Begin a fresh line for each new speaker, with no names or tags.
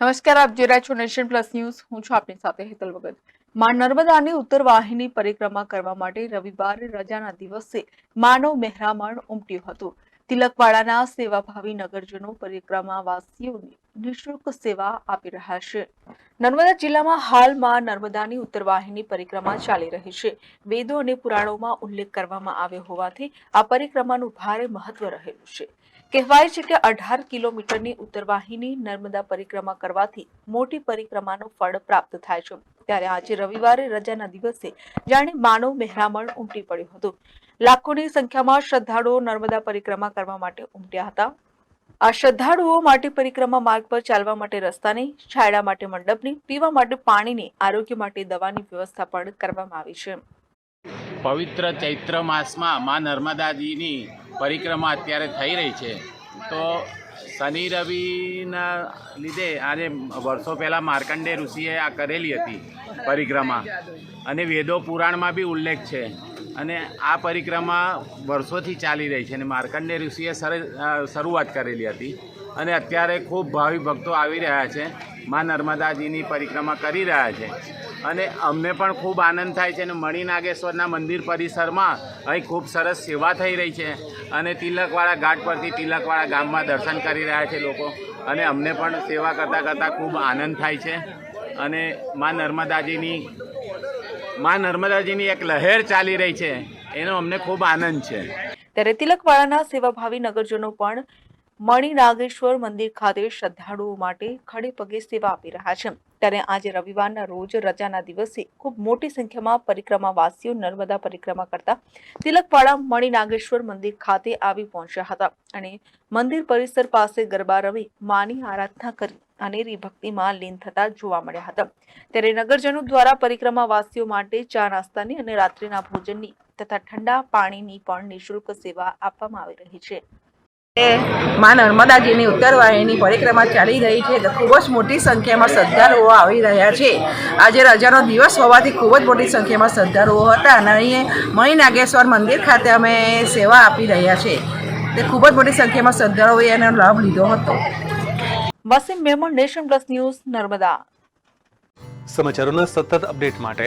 નમસ્કાર, આપ જોઈ રહ્યા છો નેશન પ્લસ ન્યૂઝ. હું છું આપની સાથે હેતલ ભગત. માં નર્મદાની ઉત્તર વાહિની પરિક્રમા કરવા માટે રવિવારે રજાના દિવસે માનવ મહેરામણ ઉમટ્યું હતું. તિલકવાડાના સેવાભાવી નગરજનો પરિક્રમાવાસીઓને નિઃશુલ્ક સેવા આપી રહ્યા છે. નર્મદા જિલ્લામાં હાલમાં નર્મદાની ઉત્તર વાહિની પરિક્રમા ચાલી રહી છે. વેદો અને પુરાણોમાં ઉલ્લેખ કરવામાં આવ્યો હોવાથી આ પરિક્રમાનું ભારે મહત્વ રહેલું છે. કહેવાય છે કે અઢાર કિલોમીટરની ઉત્તરવાહિની નર્મદા પરિક્રમા કરવાથી મોટી પરિક્રમાનો ફળ પ્રાપ્ત થાય છે. ત્યારે આજે રવિવારે રજાના દિવસે જાણે માનવ મહેરામણ ઉમટી પડ્યું હતું. લાખોની સંખ્યામાં શ્રદ્ધાળુઓ નર્મદા પરિક્રમા કરવા માટે ઉમટ્યા હતા. આ શ્રદ્ધાળુઓ માટે પરિક્રમા માર્ગ પર ચાલવા માટે રસ્તાની છાયડા માટે મંડપની પીવા માટે પાણીની આરોગ્ય માટે દવાની વ્યવસ્થા પણ કરવામાં આવી છે.
પવિત્ર ચૈત્ર માસમાં મા નર્મદાજીની પરિક્રમા અત્યારે થઈ રહી છે. તો શનિ રવિના લીધે આજે વર્ષો પહેલાં માર્કંડે ઋષિએ આ કરેલી હતી પરિક્રમા. અને વેદો પુરાણમાં બી ઉલ્લેખ છે. અને આ પરિક્રમા વર્ષોથી ચાલી રહી છે. અને માર્કંડે ઋષિએ શરૂઆત કરેલી હતી. અને અત્યારે ખૂબ ભાવિ ભક્તો આવી રહ્યા છે. મા નર્મદાજીની પરિક્રમા કરી રહ્યા છે. અને અમને પણ ખૂબ આનંદ થાય છે અને મણિ નાગેશ્વરના મંદિર પરિસરમાં અહીં ખૂબ સરસ સેવા થઈ રહી છે. અને તિલકવાળા ઘાટ પરથી તિલકવાળા ગામમાં દર્શન કરી રહ્યા છે લોકો. અને અમને પણ સેવા કરતાં કરતાં ખૂબ આનંદ થાય છે. અને મા નર્મદાજીની મા નર્મદાજીની એક લહેર ચાલી રહી છે. એનો અમને ખૂબ આનંદ છે.
ત્યારે તિલકવાળાના સેવાભાવી નગરજનો પણ મણિ નાગેશ્વર મંદિર ખાતે શ્રદ્ધાળુઓ માટે ખડે પગે સેવા આપી રહ્યા છે. ત્યારે આજે રવિવારના રોજ રજાના દિવસે ખૂબ મોટી સંખ્યામાં પરિક્રમાવાસીઓ નર્મદા પરિક્રમા કરતા તિલકવાડા મણિનાગેશ્વર મંદિર ખાતે આવી પહોંચ્યા હતા અને મંદિર પરિસર પાસે ગરબા રમી માની આરાધના કરી અનેરી ભક્તિમાં લીન થતા જોવા મળ્યા હતા. ત્યારે નગરજનો દ્વારા પરિક્રમાવાસીઓ માટે ચા નાસ્તાની અને રાત્રિના ભોજનની તથા ઠંડા પાણીની પણ નિઃશુલ્ક સેવા આપવામાં આવી રહી છે.
માં નર્મદાજીની ઉત્તરવાહિની પરિક્રમા ચાલી રહી છે તો ખૂબ જ મોટી સંખ્યામાં શ્રદ્ધાળુઓ આવી રહ્યા છે. આજે રજાનો દિવસ હોવાથી ખૂબ જ મોટી સંખ્યામાં શ્રદ્ધાળુઓ હતા અને અહીં મહી નાગેશ્વર મંદિર ખાતે અમે સેવા આપી રહ્યા છે. તે ખૂબ જ મોટી સંખ્યામાં શ્રદ્ધાળુઓએ એનો લાભ લીધો હતો.
Wasim Memon Nation Plus News Narmada.
સમાચારોના સતત અપડેટ માટે